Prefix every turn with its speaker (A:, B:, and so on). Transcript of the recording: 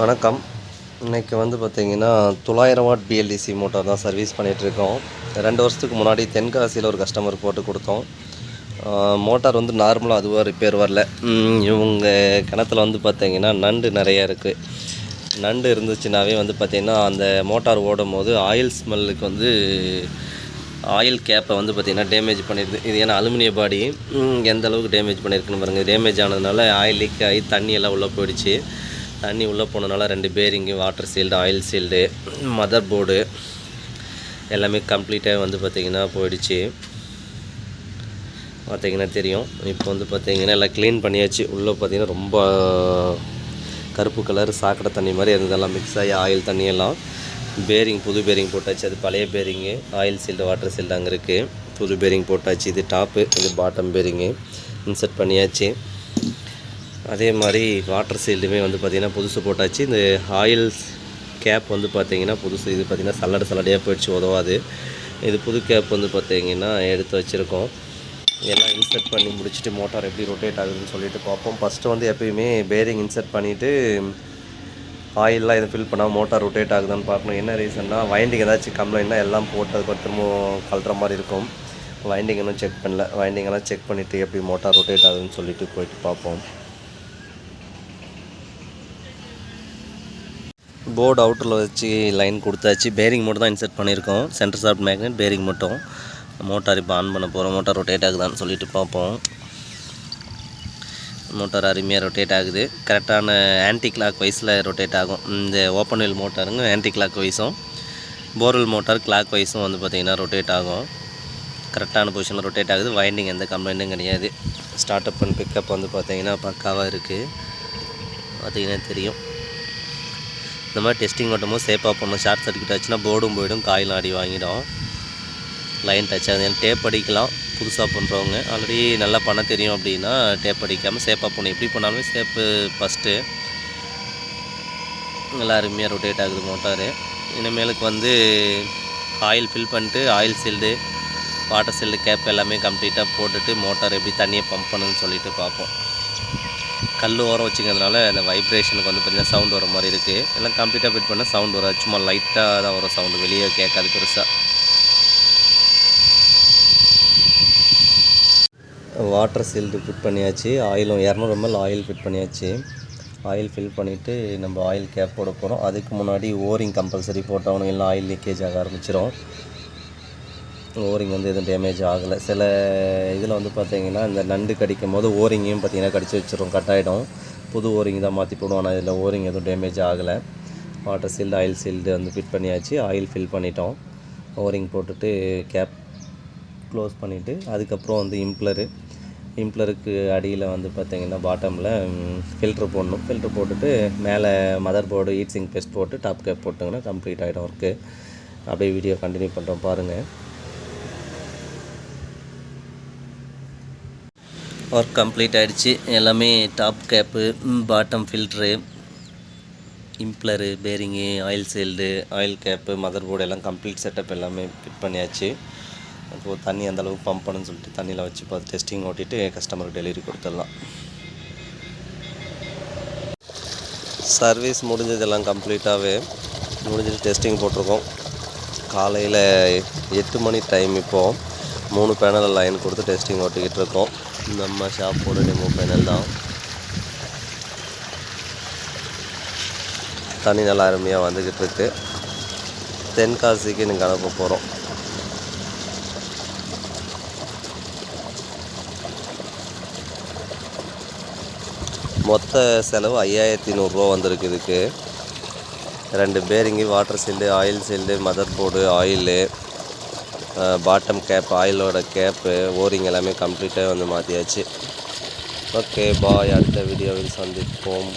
A: வணக்கம். இன்னைக்கு வந்து பார்த்தீங்கன்னா தொள்ளாயிரம் வாட் பிஎல்டிசி மோட்டார் தான் சர்வீஸ் பண்ணிகிட்ருக்கோம் ரெண்டு வருஷத்துக்கு முன்னாடி தென்காசியில் ஒரு கஸ்டமர் போட்டு கொடுத்தோம். மோட்டார் வந்து நார்மலாக அதுவாக ரிப்பேர் வரல. இவங்க கிணத்துல வந்து பார்த்திங்கன்னா நண்டு நிறைய இருக்குது நண்டு இருந்துச்சுனாவே வந்து பார்த்திங்கன்னா அந்த மோட்டார் ஓடும் போது ஆயில் ஸ்மெல்லுக்கு வந்து ஆயில் கேப்பை வந்து பார்த்திங்கன்னா டேமேஜ் பண்ணிடுது. இது ஏன்னா அலுமினிய பாடி. எந்த அளவுக்கு டேமேஜ் பண்ணியிருக்குன்னு பாருங்கள் டேமேஜ் ஆனதுனால ஆயில் லீக் ஆகி தண்ணி எல்லாம் உள்ளே போயிடுச்சு. தண்ணி உள்ளே போனதுனால ரெண்டு bearing water sealed oil sealed mother board எல்லாமே கம்ப்ளீட்டாக வந்து பார்த்திங்கன்னா போயிடுச்சு. பார்த்தீங்கன்னா தெரியும். இப்போ வந்து பார்த்திங்கன்னா எல்லாம் க்ளீன் பண்ணியாச்சு. உள்ளே பார்த்திங்கன்னா ரொம்ப கருப்பு கலர் சாக்கடை தண்ணி மாதிரி இருந்ததெல்லாம் மிக்ஸ் ஆகி ஆயில் தண்ணி எல்லாம் பேரிங் புது பேரிங் போட்டாச்சு. அது பழைய bearing oil sealed water sealed அங்கே இருக்குது புது பேரிங் போட்டாச்சு. இது டாப்பு இது பாட்டம் பேரிங்கு இன்சர்ட் பண்ணியாச்சு. அதே மாதிரி வாட்டர் சீல்டுமே வந்து பார்த்திங்கன்னா புதுசு போட்டாச்சு. இந்த ஆயில் கேப் வந்து பார்த்தீங்கன்னா புதுசு இது பார்த்திங்கன்னா சல்லடை சல்லடையாக போயிடுச்சு உதவாது. இது புது கேப் வந்து பார்த்திங்கன்னா எடுத்து வச்சுருக்கோம். எல்லாம் இன்சர்ட் பண்ணி முடிச்சுட்டு மோட்டார் எப்படி ரொட்டேட் ஆகுதுன்னு சொல்லிட்டு பார்ப்போம். ஃபஸ்ட்டு வந்து எப்பயுமே பேரிங் இன்சர்ட் பண்ணிவிட்டு ஆயிலெலாம் எதுவும் ஃபில் பண்ணால் மோட்டார் ரொட்டேட் ஆகுதான்னு பார்க்கணும். என்ன ரீசன்னா வைண்டிங் ஏதாச்சும் கம்ப்ளைண்ட்னா எல்லாம் போட்டதுக்கு திரும்ப கழட்டுற மாதிரி இருக்கும். வைண்டிங் இன்னும் செக் பண்ணல. வைண்டிங்கெல்லாம் செக் பண்ணிவிட்டு எப்படி மோட்டார் ரொட்டேட் ஆகுதுன்னு சொல்லிட்டு போயிட்டு பார்ப்போம். போர்டு அவுட்டரில் வச்சு லைன் கொடுத்தாச்சு. பேரிங் மட்டும் தான் இன்செர்ட் பண்ணியிருக்கோம். சென்டர் சாஃப்ட் மேக்னெட் பேரிங் மட்டும். மோட்டார் இப்போ ஆன் பண்ண போகிறோம் மோட்டார் ரொட்டேட் ஆகுதான்னு சொல்லிட்டு பார்ப்போம். மோட்டார் அருமையாக ரொட்டேட் ஆகுது. கரெக்டான ஆன்டி கிளாக் வைஸில் ரொட்டேட் ஆகும். இந்த ஓப்பன் வீல் மோட்டாருங்க ஆன்டி கிளாக் வைஸும் போர்வெல் மோட்டார் கிளாக் வைஸும் வந்து பார்த்திங்கன்னா ரொட்டேட் ஆகும். கரெக்டான பொசிஷனில் ரொட்டேட் ஆகுது. வைண்டிங் எந்த கம்ப்ளைண்ட்டும் கிடையாது. ஸ்டார்ட் அப் அண்ட் பிக்கப் வந்து பார்த்திங்கன்னா பக்காவாக இருக்குது பார்த்திங்கன்னா தெரியும். இந்த மாதிரி டெஸ்டிங் மட்டும் சேஃபாக பண்ணணும் ஷார்ட் சர்க்கியூட் ஆச்சுன்னா போர்டும் போயிடும் காயிலும் அடி வாங்கிடும். லைன் டச் ஆகுது. டேப் அடிக்கலாம் புதுசாக பண்ணுறவங்க ஆல்ரெடி நல்லா பண்ண தெரியும் அப்படின்னா டேப் அடிக்காமல் சேஃபாக பண்ணணும் எப்படி பண்ணாலுமே சேஃபு ஃபஸ்ட்டு நல்லா அருமையாக ரொட்டேட் ஆகுது மோட்டாரு இனிமேலுக்கு வந்து ஆயில் ஃபில் பண்ணிட்டு oil sealed water sealed cap எல்லாமே கம்ப்ளீட்டாக போட்டுட்டு மோட்டார் எப்படி தண்ணியை பம்ப் பண்ணுன்னு சொல்லிட்டு பார்ப்போம். கல் ஓரம் வச்சுக்கிறதுனால அந்த வைப்ரேஷனுக்கு வந்து பார்த்திங்கன்னா சவுண்ட் வர மாதிரி இருக்குது எல்லாம் கம்ப்ளீட்டாக ஃபிட் பண்ணால் சவுண்ட் வராது. சும்மா லைட்டாக தான் வரும் சவுண்டு வெளியே கேட்காது பெருசாக வாட்டர் சீல்டு ஃபிட் பண்ணியாச்சு. ஆயிலும் இரநூறு எம்எல் ஆயில் ஃபிட் பண்ணியாச்சு. ஆயில் ஃபில் பண்ணிவிட்டு நம்ம ஆயில் கேப் போட போகிறோம் அதுக்கு முன்னாடி ஓரிங் கம்பல்சரி போட்டவனும் எல்லாம் ஆயில் லீக்கேஜ் ஆக ஆரம்பிச்சிடும் ஓரிங் வந்து எதுவும் டேமேஜ் ஆகலை. சில இதில் வந்து பார்த்தீங்கன்னா இந்த நண்டு கடிக்கும் போது ஓரிங்கையும் பார்த்திங்கன்னா கடிச்சு வச்சிடும் கட் ஆகிடும் புது ஓரிங் தான் மாற்றி போடுவோம். ஆனால் இதில் ஓரிங் எதுவும் டேமேஜ் ஆகலை. வாட்டர் சீல்டு ஆயில் சீல்டு வந்து ஃபிட் பண்ணியாச்சு. ஆயில் ஃபில் பண்ணிட்டோம். ஓரிங் போட்டுட்டு கேப் க்ளோஸ் பண்ணிவிட்டு அதுக்கப்புறம் வந்து இம்ப்ளரு இம்ப்ளருக்கு அடியில் வந்து பார்த்திங்கன்னா பாட்டமில் ஃபில்ட்ரு போடணும். ஃபில்ட்ரு போட்டுட்டு மேலே mother board heat sink paste போட்டு டாப் கேப் போட்டுங்கன்னா கம்ப்ளீட் ஆகிடும் ஒர்க்கு அப்படியே வீடியோ கண்டினியூ பண்ணுறோம் பாருங்கள் ஒர்க் கம்ப்ளீட் ஆகிடுச்சு எல்லாமே top cap bottom filter impeller bearing oil sealed oil cap mother board எல்லாம் கம்ப்ளீட் செட்டப் எல்லாமே ஃபிட் பண்ணியாச்சு. அப்போது தண்ணி அந்தளவுக்கு பம்ப் பண்ணுன்னு சொல்லிட்டு தண்ணியில் வச்சு பார்த்து டெஸ்டிங் ஓட்டிட்டு கஸ்டமருக்கு டெலிவரி கொடுத்துடலாம். சர்வீஸ் முடிஞ்சதெல்லாம் கம்ப்ளீட்டாகவே முடிஞ்சிட்டு டெஸ்டிங் போட்டிருக்கோம். காலையில் எட்டு மணி டைம் இப்போது மூணு பேனல் லைன் கொடுத்து டெஸ்டிங் ஓட்டிக்கிட்டு இருக்கோம். நம்ம ஷாப்போட டெமோ பேனல் தான். தண்ணி நல்லா அருமையாக வந்துக்கிட்டு இருக்கு. தென்காசிக்கு நீங்கள் அனுப்ப போகிறோம் மொத்த செலவு ஐயாயிரத்தி நூறுரூவா வந்திருக்கு இதுக்கு. ரெண்டு bearing water sealed oil sealed mother board oil bottom cap ஆயிலோட cap O ring எல்லாமே கம்ப்ளீட்டாக வந்து மாற்றியாச்சு ஓகே பாய் அடுத்த வீடியோவில் சந்திப்போம்.